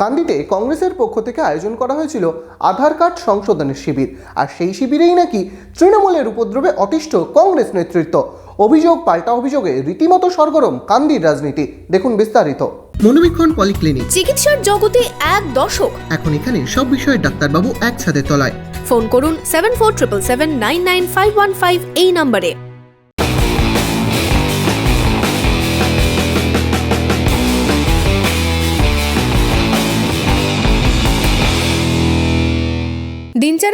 কান্দিতে কংগ্রেসের পক্ষ থেকে আয়োজন করা হয়েছিল আধার কার্ড সংশোধনের শিবির। আর সেই শিবিরেই নাকি তৃণমূলের উপদ্রবে অতিষ্ঠ কংগ্রেস নেতৃত্ব। অভিযোগ পাল্টা অভিযোগে রীতিমতো সরগরম কান্দির রাজনীতি। দেখুন বিস্তারিত। মনোবীক্ষণ পলিক্লিনিক। চিকিৎসার জগতে এক দশক এখন এখানে সব বিষয়ে ডাক্তারবাবু এক ছাদের তলায়। ফোন করুন seven four triple seven nine nine five one five এই নম্বরে।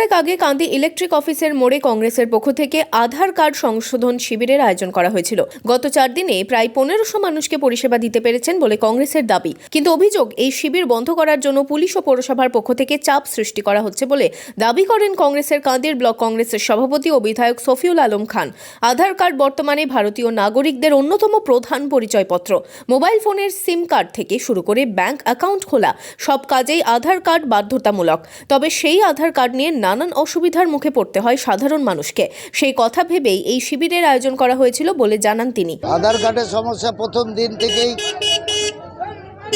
দিনচারেক আগে কান্দি ইলেকট্রিক অফিসের মোড়ে কংগ্রেসের পক্ষ থেকে আধার কার্ড সংশোধন শিবিরের আয়োজন করা হয়েছিল। গত চার দিনে প্রায় পনেরোশো মানুষকে পরিষেবা দিতে পেরেছেন বলে কংগ্রেসের দাবি। কিন্তু অভিযোগ, এই শিবির বন্ধ করার জন্য পুলিশ ও পৌরসভার পক্ষ থেকে চাপ সৃষ্টি করা হচ্ছে বলে দাবি করেন কংগ্রেসের কান্দির ব্লক কংগ্রেসের সভাপতি ও বিধায়ক সফিউল আলম খান। আধার কার্ড বর্তমানে ভারতীয় নাগরিকদের অন্যতম প্রধান পরিচয়পত্র। মোবাইল ফোনের সিম কার্ড থেকে শুরু করে ব্যাংক অ্যাকাউন্ট খোলা, সব কাজেই আধার কার্ড বাধ্যতামূলক। তবে সেই আধার কার্ড নিয়ে নানান অসুবিধার মুখে পড়তে হয় সাধারণ মানুষকে। সেই কথা ভেবেই এই শিবিরের আয়োজন করা হয়েছিল বলে জানান তিনি। আধার কার্ডের সমস্যা প্রথম দিন থেকেই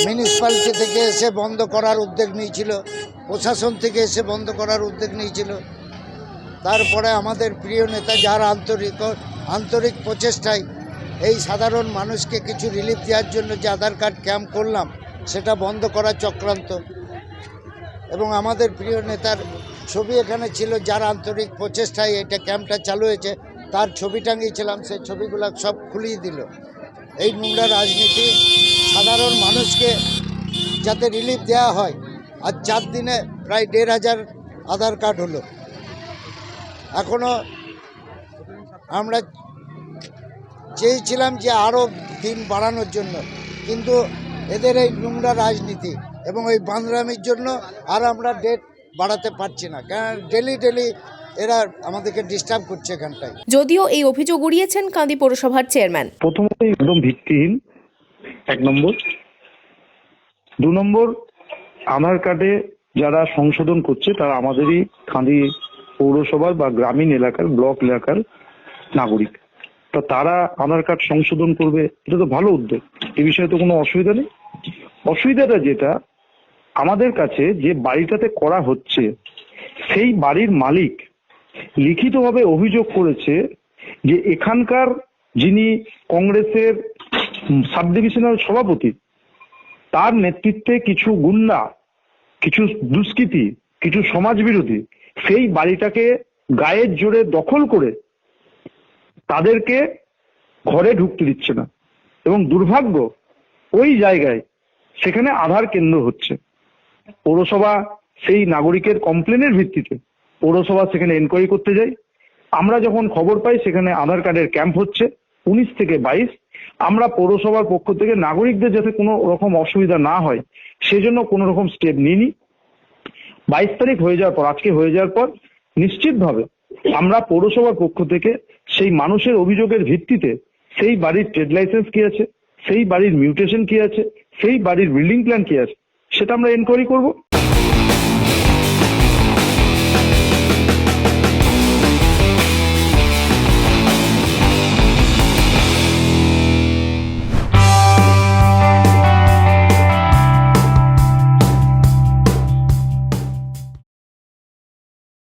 মিউনিসিপ্যালিটি থেকে এসে বন্ধ করার উদ্যোগ নিয়েছিল, প্রশাসন থেকে এসে বন্ধ করার উদ্যোগ নিয়েছিল। তারপরে আমাদের প্রিয় নেতা যার আন্তরিক আন্তরিক প্রচেষ্টায় এই সাধারণ মানুষকে কিছু রিলিফ দেওয়ার জন্য যে আধার কার্ড ক্যাম্প করলাম, সেটা বন্ধ করার চক্রান্ত। এবং আমাদের প্রিয় নেতার ছবি এখানে ছিল, যার আন্তরিক প্রচেষ্টায় এটা ক্যাম্পটা চালু হয়েছে, তার ছবি টাঙিয়েছিলাম সেই ছবিগুলো সব খুলিয়ে দিল। এই নোংরা রাজনীতি সাধারণ মানুষকে যাতে রিলিফ দেওয়া হয়, আর চার দিনে প্রায় দেড় হাজার আধার কার্ড হলো। এখনও আমরা চেয়েছিলাম যে আরও দিন বাড়ানোর জন্য, কিন্তু এদের এই নোংরা রাজনীতি এবং এই বান্দরামির জন্য আর আমরা ডেট বাড়াতে পারছি না। কারণ ডেলি ডেলি এরা আমাদেরকে ডিস্টার্ব করছে এখানটায়। যদিও এই অভিযোগ উড়িয়েছেন কান্দি পৌরসভার চেয়ারম্যান প্রথমত একদম ভিত্তিহীন এক নম্বর। দু নম্বর আধার কার্ডে যারা সংশোধন করছে তারা আমাদেরই খাঁদি পৌরসভার বা গ্রামীণ এলাকার ব্লক এলাকার নাগরিক। তা তারা আধার কার্ড সংশোধন করবে এটা তো ভালো উদ্যোগ। এ বিষয়ে তো কোনো অসুবিধা নেই। অসুবিধাটা যেটা আমাদের কাছে যে বাড়িটাতে করা হচ্ছে, সেই বাড়ির মালিক লিখিতভাবে অভিযোগ করেছে যে এখানকার যিনি কংগ্রেসের সাব ডিভিশনাল সভাপতি, তার নেতৃত্বে কিছু গুন্ডা, কিছু দুষ্কৃতী, কিছু সমাজ বিরোধী সেই বাড়িটাকে গায়ের জোরে দখল করে তাদেরকে ঘরে ঢুকতে দিচ্ছে না। এবং দুর্ভাগ্য, ওই জায়গায় সেখানে আধার কেন্দ্র হচ্ছে। পৌরসভা সেই নাগরিকের কমপ্লেনের ভিত্তিতে পৌরসভা সেখানে এনকোয়ারি করতে যাই আমরা যখন খবর পাই, সেখানে আধার কার্ডের ক্যাম্প হচ্ছে, উনিশ থেকে বাইশ। আমরা পৌরসভার পক্ষ থেকে নাগরিকদের যাতে কোনো রকম অসুবিধা না হয়, সেজন্য কোনো রকম স্টেপ নিইনি। বাইশ তারিখ হয়ে যাওয়ার পর, আজকে হয়ে যাওয়ার পর, নিশ্চিতভাবে আমরা পৌরসভার পক্ষ থেকে সেই মানুষের অভিযোগের ভিত্তিতে সেই বাড়ির ট্রেড লাইসেন্স কি আছে, সেই বাড়ির মিউটেশন কি আছে, সেই বাড়ির বিল্ডিং প্ল্যান কি আছে সেটা আমরা এনকোয়ারি করব।